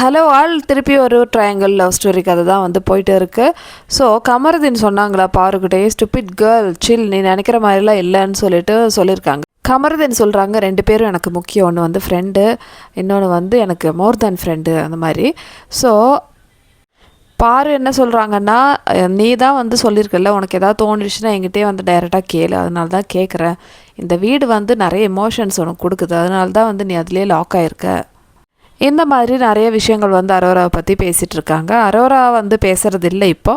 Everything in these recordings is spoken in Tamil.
ஹலோ ஆல் திருப்பி ஒரு ட்ரையாங்கிள் லவ் ஸ்டோரி கதை தான் வந்து போயிட்டு இருக்குது ஸோ கமருதீன் சொன்னாங்களா பாருக்கிட்டே ஸ்டூபிட் கேர்ள் சில் நீ நினைக்கிற மாதிரிலாம் இல்லைன்னு சொல்லிட்டு சொல்லியிருக்காங்க. கமருதீன் சொல்கிறாங்க ரெண்டு பேரும் எனக்கு முக்கியம். ஒன்று வந்து ஃப்ரெண்டு இன்னொன்று வந்து எனக்கு மோர் தேன் ஃப்ரெண்டு அந்த மாதிரி. ஸோ பாரு என்ன சொல்கிறாங்கன்னா நீ தான் வந்து சொல்லியிருக்கல உனக்கு ஏதாவது தோணுச்சுன்னா எங்கிட்டே வந்து டைரெக்டாக கேளு. அதனால தான் கேட்குறேன் இந்த வீடு வந்து நிறைய எமோஷன்ஸ் உனக்கு கொடுக்குது. அதனால தான் வந்து நீ அதுலேயே லாக் ஆகிருக்க இந்த மாதிரி நிறைய விஷயங்கள் வந்து அரோராவை பற்றி பேசிகிட்டு இருக்காங்க அரோரா வந்து பேசுகிறது இல்லை இப்போ.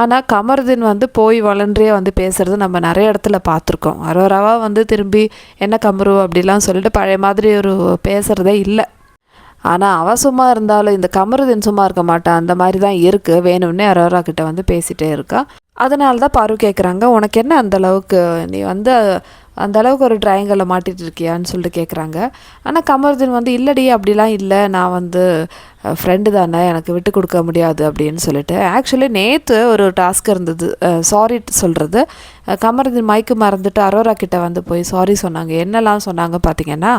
ஆனால் கமருதீன் வந்து போய் வளன்றியே வந்து பேசுகிறது நம்ம நிறைய இடத்துல பார்த்துருக்கோம். அரோராவாக வந்து திரும்பி என்ன கமரு? அப்படிலாம் சொல்லிட்டு பழைய மாதிரி ஒரு பேசுகிறதே இல்லை. ஆனால் அவள் சும்மா இருந்தாலும் இந்த கமருதீன் சும்மா இருக்க மாட்டான் அந்த மாதிரி தான் இருக்குது வேணும்னே அரோரா கிட்ட வந்து பேசிகிட்டே இருக்கா. அதனால தான் பாரு கேட்குறாங்க உனக்கு என்ன அந்த அளவுக்கு? நீ வந்து அந்த அளவுக்கு ஒரு ட்ராயிங்கில் மாட்டிகிட்டு இருக்கியான்னு சொல்லிட்டு கேட்குறாங்க ஆனால் கமருதீன் வந்து இல்லடி அப்படிலாம் இல்லை. நான் வந்து ஃப்ரெண்டு தானே. எனக்கு விட்டு கொடுக்க முடியாது. அப்படின்னு சொல்லிட்டு. ஆக்சுவலி நேற்று ஒரு டாஸ்க் இருந்தது. சாரி சொல்கிறது கமருதீன் மைக்கு மறந்துட்டு அரோரா கிட்ட வந்து போய் சாரி சொன்னாங்க. என்னெல்லாம் சொன்னாங்க பார்த்தீங்கன்னா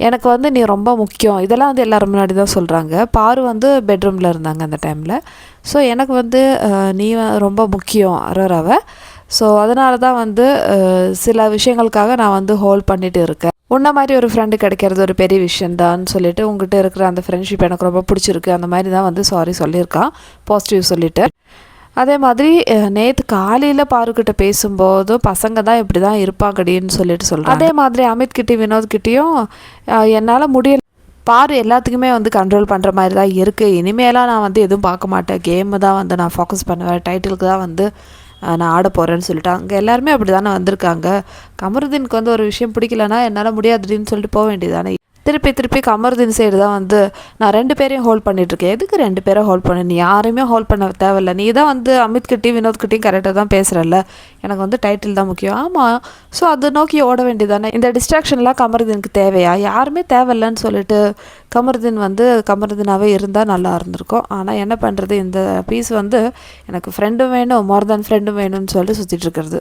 எனக்கு வந்து நீ ரொம்ப முக்கியம். இதெல்லாம் வந்து எல்லோரும் முன்னாடி தான் சொல்கிறாங்க பாரு வந்து பெட்ரூமில் இருந்தாங்க அந்த டைமில் ஸோ எனக்கு வந்து நீ ரொம்ப முக்கியம் அரோராவை. ஸோ அதனால தான் வந்து சில விஷயங்களுக்காக நான் வந்து ஹோல்ட் பண்ணிட்டு இருக்கேன். உன்ன மாதிரி ஒரு ஃப்ரெண்டு கிடைக்கிறது ஒரு பெரிய விஷயந்தான்னு சொல்லிட்டு உங்ககிட்ட இருக்கிற அந்த ஃப்ரெண்ட்ஷிப் எனக்கு ரொம்ப பிடிச்சிருக்கு. அந்த மாதிரி தான் வந்து சாரி சொல்லியிருக்கான். பாசிட்டிவ் சொல்லிட்டு. அதே மாதிரி நேற்று காலையில் பாருக்கிட்ட பேசும்போதும் பசங்க தான் இப்படி தான் இருப்பாங்கடின்னு சொல்லிட்டு சொல்கிறேன் அதே மாதிரி அமித் கிட்டேயும் வினோத் கிட்டேயும் என்னால் முடியல. பாரு எல்லாத்துக்குமே வந்து கண்ட்ரோல் பண்ணுற மாதிரி தான் இருக்குது இனிமேலாம் நான் வந்து எதுவும் பார்க்க மாட்டேன். கேமு தான் வந்து நான் ஃபோக்கஸ் பண்ணுவேன். டைட்டிலுக்கு தான் வந்து நான் ஆட போகிறேன்னு சொல்லிட்டு. அங்கே எல்லாருமே அப்படி தானே வந்திருக்காங்க. கமருதீனுக்கு வந்து ஒரு விஷயம் பிடிக்கலனா என்னால் முடியாதுன்னு சொல்லிட்டு போக வேண்டியதானே திருப்பி திருப்பி கமருதீன் சைடு தான் வந்து நான் ரெண்டு பேரையும் ஹோல்ட் பண்ணிகிட்ருக்கேன் எதுக்கு ரெண்டு பேரை ஹோல்ட் பண்ண? நீ யாரையுமே ஹோல்ட் பண்ண தேவையில்ல. நீ தான் வந்து அமித்கிட்டையும் வினோத்கிட்டையும் கரெக்டாக தான் பேசுகிறல்ல எனக்கு வந்து டைட்டில் தான் முக்கியம். ஆமாம் ஸோ அதை நோக்கி ஓட வேண்டியதானே இந்த டிஸ்ட்ராக்ஷன்லாம் கமருதீனுக்கு தேவையா? யாருமே தேவையில்லன்னு சொல்லிட்டு கமருதீன் வந்து கமருதீனாகவே இருந்தால் நல்லா இருந்திருக்கும். ஆனால் என்ன பண்ணுறது இந்த பீஸ் வந்து எனக்கு ஃப்ரெண்டும் வேணும் மோர் தென் ஃப்ரெண்டும் வேணும்னு சொல்லிட்டு சுற்றிட்டு இருக்கிறது.